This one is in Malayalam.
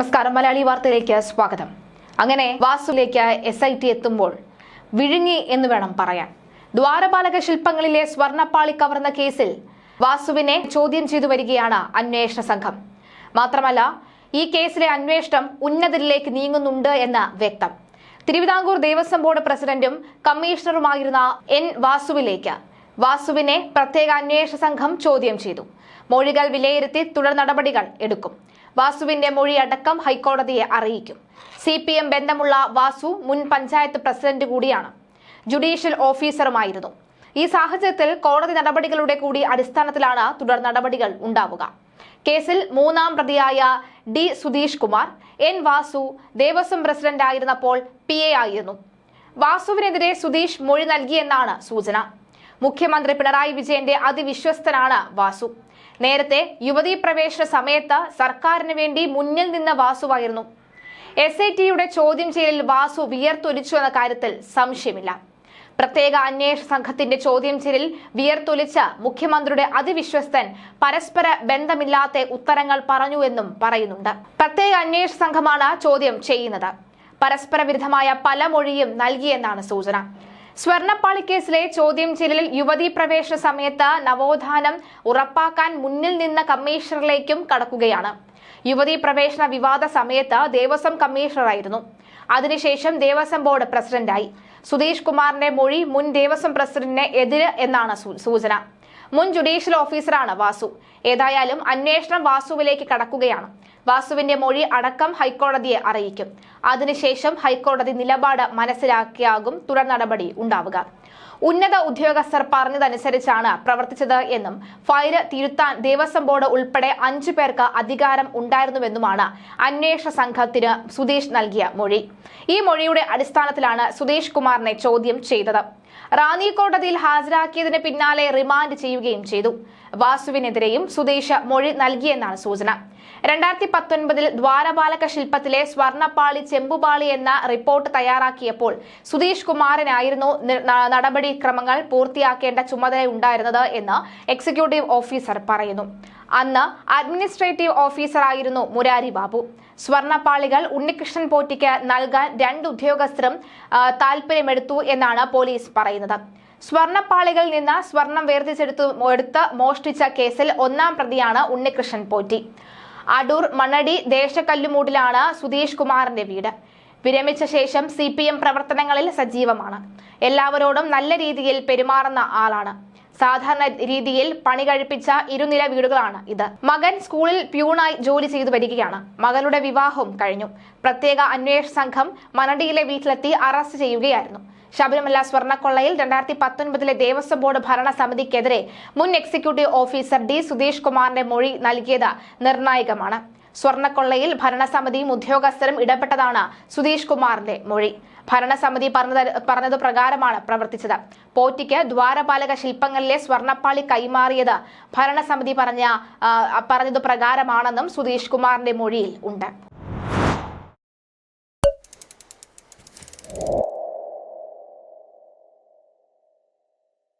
നമസ്കാരം. മലയാളി വാർത്തയിലേക്ക് സ്വാഗതം. അങ്ങനെ വാസുലേക്ക് എസ് ഐ ടി എത്തുമ്പോൾ വിഴുങ്ങി എന്ന് വേണം പറയാൻ. ദ്വാരപാലക ശില്പങ്ങളിലെ സ്വർണപ്പാളി കവർന്ന കേസിൽ വാസുവിനെ ചോദ്യം ചെയ്തു വരികയാണ് അന്വേഷണ സംഘം. മാത്രമല്ല ഈ കേസിലെ അന്വേഷണം ഉന്നതരിലേക്ക് നീങ്ങുന്നുണ്ട് എന്ന് വ്യക്തം. തിരുവിതാംകൂർ ദേവസ്വം ബോർഡ് പ്രസിഡന്റും കമ്മീഷണറുമായിരുന്ന എൻ വാസുവിലേക്ക് വാസുവിനെ പ്രത്യേക അന്വേഷണ സംഘം ചോദ്യം ചെയ്തു. മൊഴികൾ വിലയിരുത്തി തുടർ നടപടികൾ എടുക്കും. വാസുവിന്റെ മൊഴി അടക്കം ഹൈക്കോടതിയെ അറിയിക്കും. സി പി എം ബന്ധമുള്ള വാസു മുൻ പഞ്ചായത്ത് പ്രസിഡന്റ് കൂടിയാണ്. ജുഡീഷ്യൽ ഓഫീസറുമായിരുന്നു. ഈ സാഹചര്യത്തിൽ കോടതി നടപടികളുടെ കൂടി അടിസ്ഥാനത്തിലാണ് തുടർ നടപടികൾ ഉണ്ടാവുക. കേസിൽ മൂന്നാം പ്രതിയായ D Sudheesh Kumar N Vasu Devaswom president ആയിരുന്നപ്പോൾ പി എ ആയിരുന്നു. വാസുവിനെതിരെ സുധീഷ് മൊഴി നൽകിയെന്നാണ് സൂചന. മുഖ്യമന്ത്രി പിണറായി വിജയന്റെ അതിവിശ്വസ്തനാണ് വാസു. നേരത്തെ യുവതീ പ്രവേശന സമയത്ത് സർക്കാരിന് വേണ്ടി മുന്നിൽ നിന്ന വാസുവായിരുന്നു. എസ് ഐ ടിയുടെ ചോദ്യം ചെയ്യലിൽ വാസു വിയർത്തൊലിച്ചു എന്ന കാര്യത്തിൽ സംശയമില്ല. പ്രത്യേക അന്വേഷണ സംഘത്തിന്റെ ചോദ്യം ചെയ്യലിൽ വിയർത്തൊലിച്ച മുഖ്യമന്ത്രിയുടെ അതിവിശ്വസ്തൻ പരസ്പര ബന്ധമില്ലാത്ത ഉത്തരങ്ങൾ പറഞ്ഞു എന്നും പറയുന്നുണ്ട്. പ്രത്യേക അന്വേഷണ സംഘമാണ് ചോദ്യം ചെയ്യുന്നത്. പരസ്പര വിരുദ്ധമായ പല മൊഴിയും നൽകിയെന്നാണ് സൂചന. സ്വർണപ്പാളി കേസിലെ ചോദ്യം ചെയ്യലിൽ യുവതീ പ്രവേശന സമയത്ത് നവോത്ഥാനം ഉറപ്പാക്കാൻ മുന്നിൽ നിന്ന കമ്മീഷണറിലേക്കും കടക്കുകയാണ്. യുവതീ പ്രവേശന വിവാദ സമയത്ത് ദേവസ്വം കമ്മീഷണറായിരുന്നു. അതിനുശേഷം ദേവസ്വം ബോർഡ് പ്രസിഡന്റായി. സുധീഷ് കുമാറിന്റെ മൊഴി മുൻ ദേവസ്വം പ്രസിഡന്റിന് എതിര് എന്നാണ് സൂചന. മുൻ ജുഡീഷ്യൽ ഓഫീസറാണ് വാസു. ഏതായാലും അന്വേഷണം വാസുവിലേക്ക് കടക്കുകയാണ്. വാസുവിന്റെ മൊഴി അടക്കം ഹൈക്കോടതിയെ അറിയിക്കും. അതിനുശേഷം ഹൈക്കോടതി നിലപാട് മനസ്സിലാക്കിയാകും തുടർ നടപടി ഉണ്ടാവുക. ഉന്നത ഉദ്യോഗസ്ഥർ പറഞ്ഞതനുസരിച്ചാണ് പ്രവർത്തിച്ചത് എന്നും ഫയൽ തിരുത്താൻ ദേവസ്വം ബോർഡ് ഉൾപ്പെടെ അഞ്ചു പേർക്ക് അധികാരം ഉണ്ടായിരുന്നുവെന്നുമാണ് അന്വേഷണ സംഘത്തിന് സുധീഷ് നൽകിയ മൊഴി. ഈ മൊഴിയുടെ അടിസ്ഥാനത്തിലാണ് സുധീഷ് കുമാറിനെ ചോദ്യം ചെയ്തത്. റാന്നി കോടതിയിൽ ഹാജരാക്കിയതിന് പിന്നാലെ റിമാൻഡ് ചെയ്യുകയും ചെയ്തു. വാസുവിനെതിരെയും സുധീഷ് മൊഴി നൽകിയെന്നാണ് സൂചന. രണ്ടായിരത്തി പത്തൊൻപതിൽ ദ്വാരപാലക ശില്പത്തിലെ സ്വർണപ്പാളി ചെമ്പുപാളി എന്ന റിപ്പോർട്ട് തയ്യാറാക്കിയപ്പോൾ സുധീഷ് കുമാറിനായിരുന്നു നി- ന- നടപടിക്രമങ്ങൾ പൂർത്തിയാക്കേണ്ട ചുമതലയുണ്ടായിരുന്നത് എന്ന് എക്സിക്യൂട്ടീവ് ഓഫീസർ പറയുന്നു. അന്ന് അഡ്മിനിസ്ട്രേറ്റീവ് ഓഫീസറായിരുന്നു മുരാരി ബാബു. സ്വർണപ്പാളികൾ ഉണ്ണികൃഷ്ണൻ പോറ്റിക്ക് നൽകാൻ രണ്ട് ഉദ്യോഗസ്ഥരും താല്പര്യമെടുത്തു എന്നാണ് പോലീസ് പറയുന്നത്. സ്വർണപ്പാളികളിൽ നിന്ന് സ്വർണം വേർതിരിച്ചെടുത്തു എടുത്ത് മോഷ്ടിച്ച കേസിൽ ഒന്നാം പ്രതിയാണ് ഉണ്ണികൃഷ്ണൻ പോറ്റി. അടൂർ മണ്ണടി ദേശക്കല്ലുമൂടിലാണ് സുധീഷ് കുമാറിന്റെ വീട്. വിരമിച്ച ശേഷം സി പി എം പ്രവർത്തനങ്ങളിൽ സജീവമാണ്. എല്ലാവരോടും നല്ല രീതിയിൽ പെരുമാറുന്ന ആളാണ്. സാധാരണ രീതിയിൽ പണി കഴിപ്പിച്ച ഇരുനില വീടുകളാണ് ഇത്. മകൻ സ്കൂളിൽ പ്യൂണായി ജോലി ചെയ്തു വരികയാണ്. മകളുടെ വിവാഹവും കഴിഞ്ഞു. പ്രത്യേക അന്വേഷണ സംഘം മനടിയിലെ വീട്ടിലെത്തി അറസ്റ്റ് ചെയ്യുകയായിരുന്നു. ശബരിമല സ്വർണക്കൊള്ളയിൽ രണ്ടായിരത്തി പത്തൊൻപതിലെ ദേവസ്വം ബോർഡ് ഭരണസമിതിക്കെതിരെ മുൻ എക്സിക്യൂട്ടീവ് ഓഫീസർ ഡി സുധീഷ് കുമാറിന്റെ മൊഴി നൽകിയത് നിർണായകമാണ്. സ്വർണക്കൊള്ളയിൽ ഭരണസമിതിയും ഉദ്യോഗസ്ഥരും ഇടപെട്ടതാണ് സുധീഷ് കുമാറിന്റെ മൊഴി. ഭരണസമിതി പറഞ്ഞത് പറഞ്ഞത് പ്രകാരമാണ് പ്രവർത്തിച്ചത്. പോറ്റിക്ക് ദ്വാരപാലക ശില്പങ്ങളിലെ സ്വർണപ്പാളി കൈമാറിയത് ഭരണസമിതി പറഞ്ഞ പറഞ്ഞത് പ്രകാരമാണെന്നും സുധീഷ് കുമാറിന്റെ മൊഴിയിൽ ഉണ്ട്.